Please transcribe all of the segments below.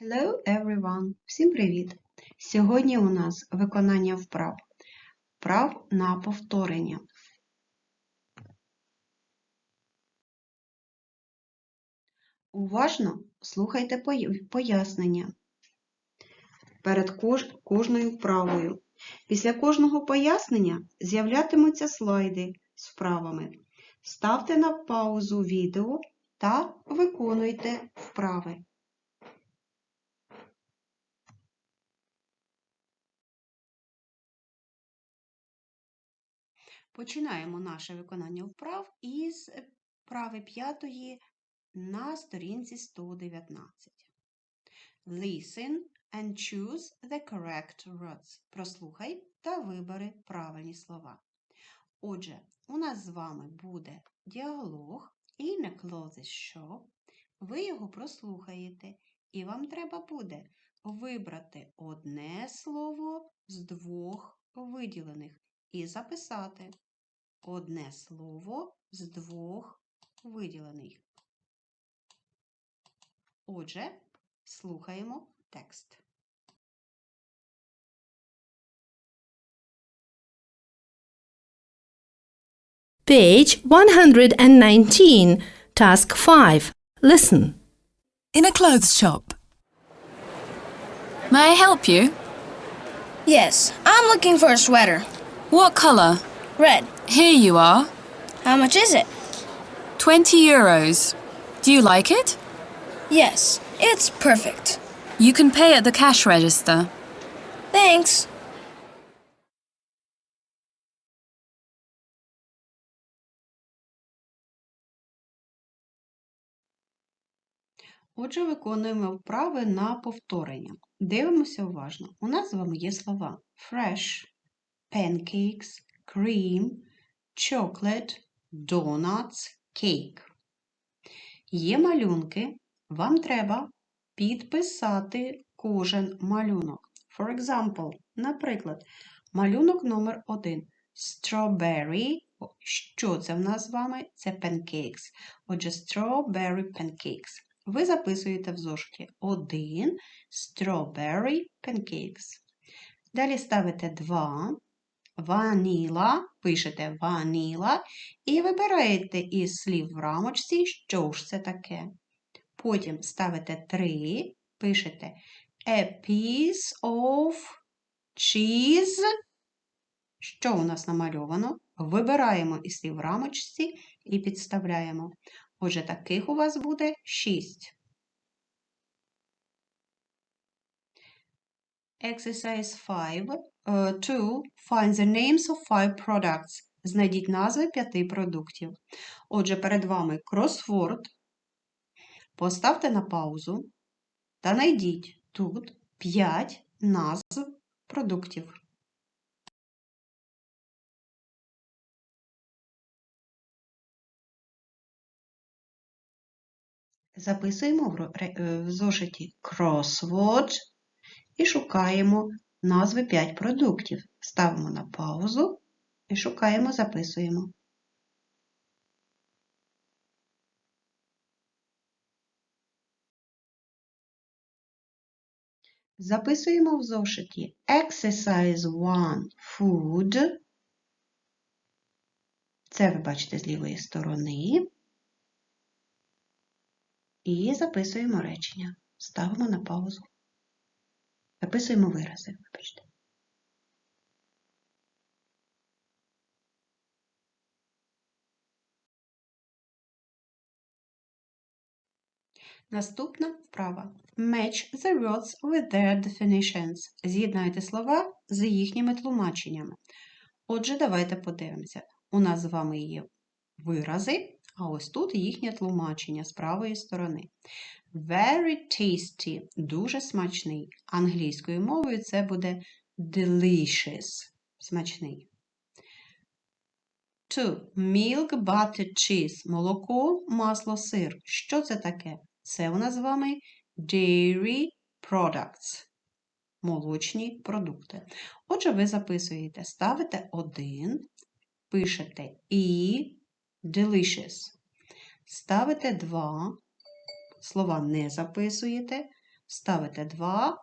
Hello everyone! Всім привіт! Сьогодні у нас виконання вправ. Вправ на повторення. Уважно слухайте пояснення перед кожною вправою. Після кожного пояснення з'являтимуться слайди з вправами. Ставте на паузу відео та виконуйте вправи. Починаємо наше виконання вправ із вправи п'ятої на сторінці 119. Listen and choose the correct words. Прослухай та вибери правильні слова. Отже, у нас з вами буде діалог in a clothes shop. Ви його прослухаєте, і вам треба буде вибрати одне слово з двох виділених і записати одне слово з двох виділених. Отже, слухаємо текст. Page 119, Task 5. Listen. In a clothes shop. May I help you? Yes, I'm looking for a sweater. What colour? Red. Here you are. How much is it? 20 euros. Do you like it? Yes, it's perfect. You can pay at the cash register. Thanks. Отже, виконуємо вправи на повторення. Дивимося уважно. У нас з вами є слова fresh, pancakes, cream, chocolate, donuts, cake. Є малюнки. Вам треба підписати кожен малюнок. For example, наприклад, малюнок номер один. Strawberry. Що це в нас з вами? Це pancakes. Отже, strawberry pancakes. Ви записуєте в зошиті один strawberry pancakes. Далі ставите 2 ваніла, пишете ваніла і вибираєте із слів в рамочці, що ж це таке. Потім ставите 3, пишете a piece of cheese. Що у нас намальовано? Вибираємо із слів в рамочці і підставляємо. Отже, таких у вас буде 6. Exercise 5. Uh, 2. Find the names of five products. Знайдіть назви п'яти продуктів. Отже, перед вами кросворд. Поставте на паузу та знайдіть тут 5 назв продуктів. Записуємо в е, зошиті crossword і шукаємо назви 5 продуктів. Ставимо на паузу і шукаємо, записуємо. Записуємо в зошиті Exercise 1 Food. Це ви бачите з лівої сторони. І записуємо речення. Ставимо на паузу. Записуємо вирази. Вибачте. Наступна вправа. Match the words with their definitions. З'єднайте слова з їхніми тлумаченнями. Отже, давайте подивимося. У нас з вами є вирази, а ось тут їхнє тлумачення з правої сторони. Very tasty – дуже смачний. Англійською мовою це буде delicious – смачний. Two. Milk, butter, cheese – молоко, масло, сир. Що це таке? Це у нас з вами dairy products – молочні продукти. Отже, ви записуєте, ставите один, пишете і delicious. Ставите два, слова не записуєте, ставите 2,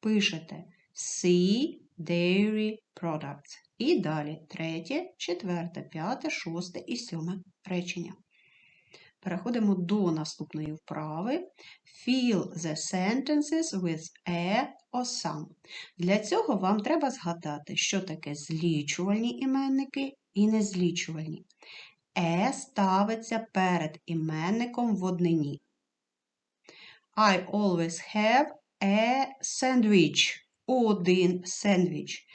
пишете sea dairy products. І далі третє, четверте, п'яте, шосте і сьоме речення. Переходимо до наступної вправи. Fill the sentences with a or some. Для цього вам треба згадати, що таке злічувальні іменники і незлічувальні. Е ставиться перед іменником в однині. I always have a sandwich. Один сендвіч.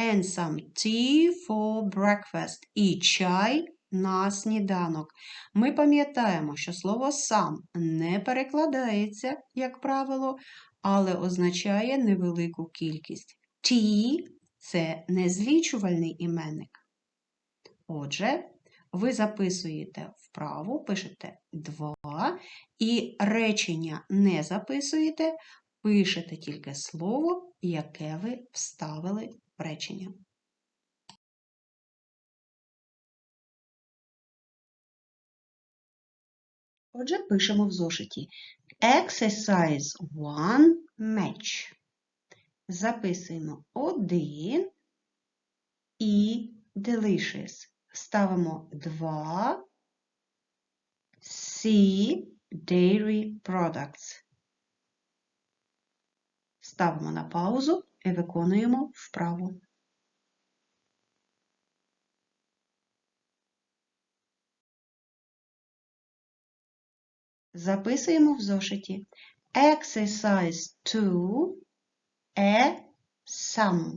And some tea for breakfast. І чай на сніданок. Ми пам'ятаємо, що слово сам не перекладається, як правило, але означає невелику кількість. Tea – це незлічувальний іменник. Отже, ви записуєте вправу, пишете 2, і речення не записуєте, пишете тільки слово, яке ви вставили в речення. Отже, пишемо в зошиті. Exercise 1 match. Записуємо 1 і delicious. Ставимо 2 C dairy products. Ставимо на паузу і виконуємо вправу. Записуємо в зошиті. Exercise 2 a sum.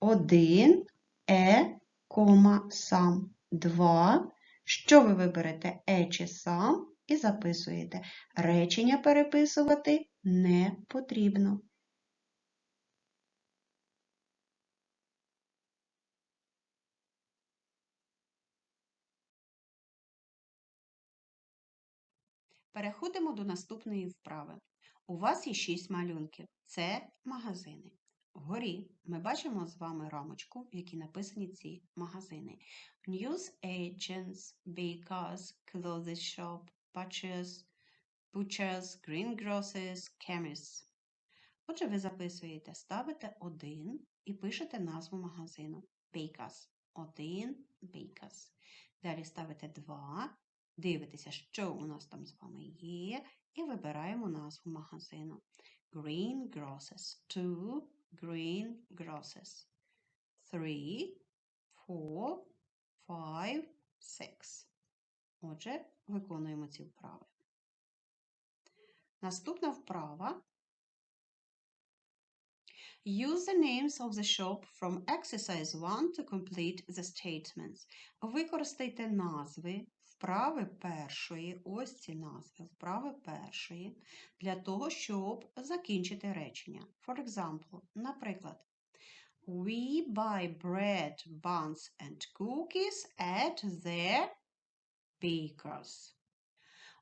1 е, кома, сам. 2. Що ви виберете е чи сам і записуєте. Речення переписувати не потрібно. Переходимо до наступної вправи. У вас є 6 малюнків. Це магазини. Вгорі ми бачимо з вами рамочку, в якій написані ці магазини: News Agents, Bakers, Clothes Shop, Butchers, Butchers, Greengrosses, Chemists. Отже, ви записуєте, ставите один і пишете назву магазину Bakers. один, Bakers. Далі ставите 2, дивитеся, що у нас там з вами є, і вибираємо назву магазину. Green Grocers 2 green grasses. Three, four, five, six. Отже, виконуємо ці вправи. Наступна вправа. Use the names of the shop from exercise 1 to complete the statements. Використайте назви вправи першої, ось ці назви, вправи першої, для того, щоб закінчити речення. For example, наприклад, We buy bread, buns and cookies at the baker's.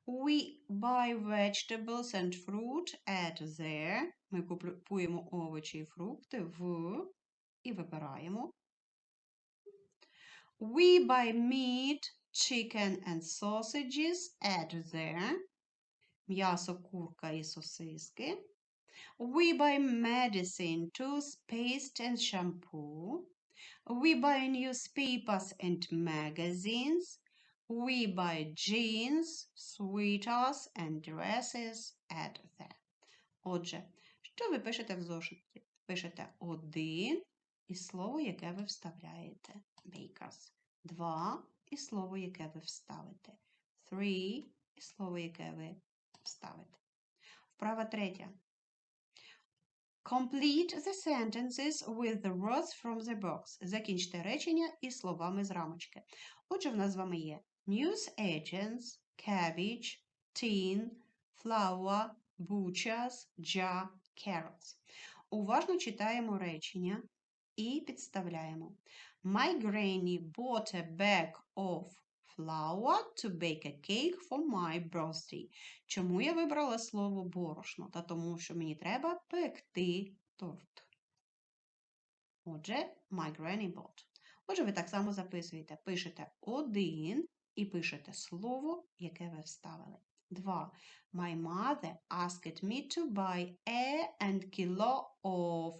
We buy vegetables and fruit at the. Ми купуємо овочі і фрукти в і вибираємо. We buy meat, chicken and sausages at the. М'ясо, курка і сосиски. We buy medicine, toothpaste and shampoo. We buy newspapers and magazines. We buy jeans, sweaters and dresses at the. Отже, що ви пишете в зошиті? Пишете один і слово, яке ви вставляєте. Bakers. Два і слово, яке ви вставите. Three і слово, яке ви вставите. Вправа третя. Complete the sentences with the words from the box. Закінчте речення із словами з рамочки. Отже, в нас з вами є news agents, cabbage, tin, flour, butchers, jar, carrots. Уважно читаємо речення і підставляємо. My granny bought a bag of flour to bake a cake for my birthday. Чому я вибрала слово борошно? Та тому, що мені треба пекти торт. Отже, my granny bought. Отже, ви так само записуєте. Пишете один і пишете слово, яке ви вставили. 2. My mother asked me to buy a and kilo of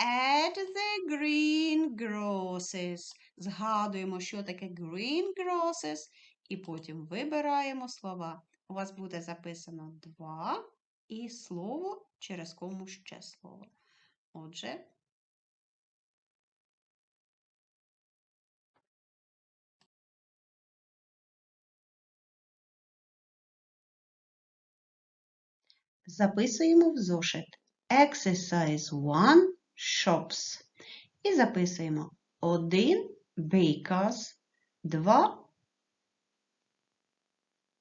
at the green grosses. Згадуємо, що таке green grosses, і потім вибираємо слова. У вас буде записано 2 і слово через кому ще слово. Отже, записуємо в зошит Exercise 1 shops. І записуємо 1 bakers, 2,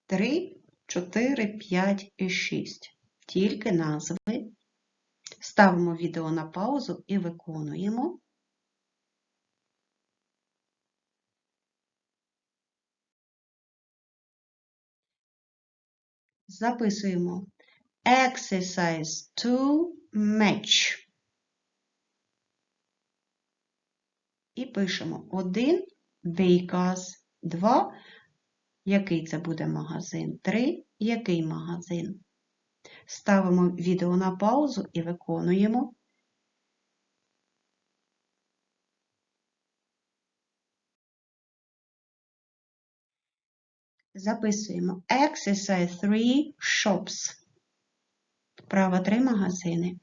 3, 4, 5 і 6. Тільки назви. Ставимо відео на паузу і виконуємо. Записуємо Exercise to match. І пишемо 1 bakers, 2, який це буде магазин, 3, який магазин. Ставимо відео на паузу і виконуємо. Записуємо Exercise 3 shops. Вправа 3 магазини.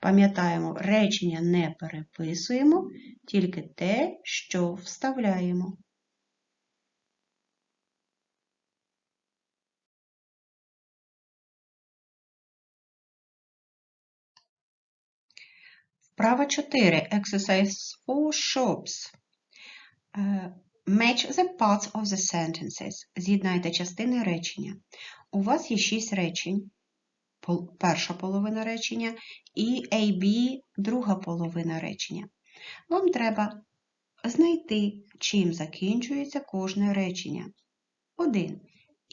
Пам'ятаємо, речення не переписуємо, тільки те, що вставляємо. Вправа 4. Exercise 4 shops. Е, Match the parts of the sentences. З'єднайте частини речення. У вас є 6 речень. Перша половина речення і AB друга половина речення. Вам треба знайти, чим закінчується кожне речення. 1.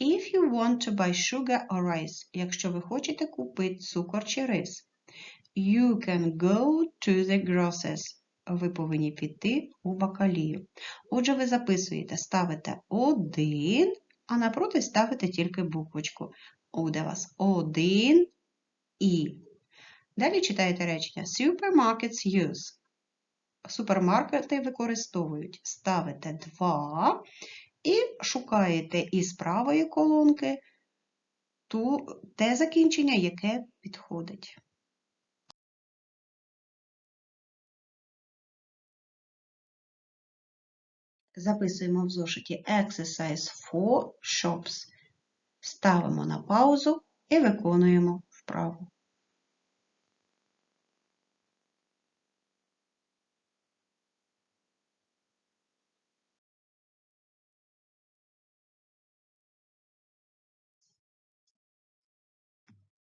If you want to buy sugar or rice, якщо ви хочете купити цукор чи рис. You can go to the grocers. Ви повинні піти у бакалію. Отже, ви записуєте, ставите 1, а напроти ставите тільки буквочку. Буде у вас 1 і. Далі читаєте речення Supermarkets use. Супермаркети використовують. Ставите 2 і шукаєте із правої колонки ту, те закінчення, яке підходить. Записуємо в зошиті Exercise 4 Shops. Ставимо на паузу і виконуємо вправу.